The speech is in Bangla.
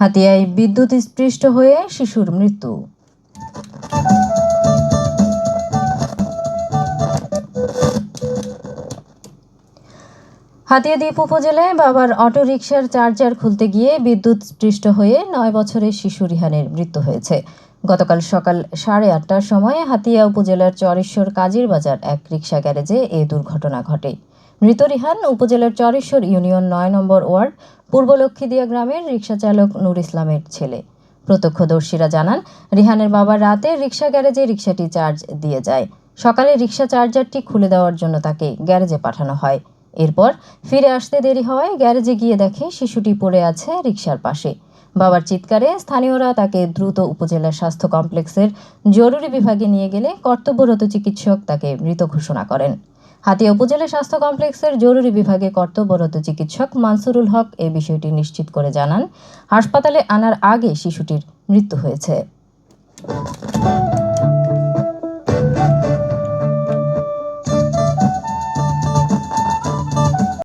হাতিয়ায় বিদ্যুৎ স্পৃষ্ট হয়ে শিশুর মৃত্যু। হাতিয়া দ্বীপ উপজেলায় বাবার অটোরিকশার চার্জার খুলতে গিয়ে বিদ্যুৎ স্পৃষ্ট হয়ে নয় বছরের শিশু রিহানের মৃত্যু হয়েছে। গতকাল সকাল সাড়ে আটটার সময় হাতিয়া উপজেলার চরেশ্বর কাজীর বাজার এক রিক্সা গ্যারেজে এ দুর্ঘটনা ঘটে। মৃত রিহান উপজেলার চরেশ্বর ইউনিয়ন নয় নম্বর ওয়ার্ড পূর্ব লক্ষ্মীদিয়া গ্রামের রিক্সা চালক নূর ইসলামের ছেলে। প্রত্যক্ষদর্শীরা জানান, রিহানের বাবা রাতে রিক্সা গ্যারেজে রিক্সাটি চার্জ দিয়ে যায়। সকালে রিক্সা চার্জারটি খুলে দেওয়ার জন্য তাকে গ্যারেজে পাঠানো হয়। এরপর ফিরে আসতে দেরি হওয়ায় গ্যারেজে গিয়ে দেখে শিশুটি পড়ে আছে রিক্সার পাশে। বাবার চিৎকারে স্থানীয়রা তাকে দ্রুত উপজেলা স্বাস্থ্য কমপ্লেক্সের জরুরি বিভাগে নিয়ে গেলে কর্তব্যরত চিকিৎসক তাকে মৃত ঘোষণা করেন। হাতিয়া উপজেলা স্বাস্থ্য কমপ্লেক্সের জরুরি বিভাগে কর্তব্যরত চিকিৎসক মানসুরুল হক এ বিষয়টি নিশ্চিত করে জানান। হাসপাতালে আনার আগে শিশুটির মৃত্যু হয়েছে।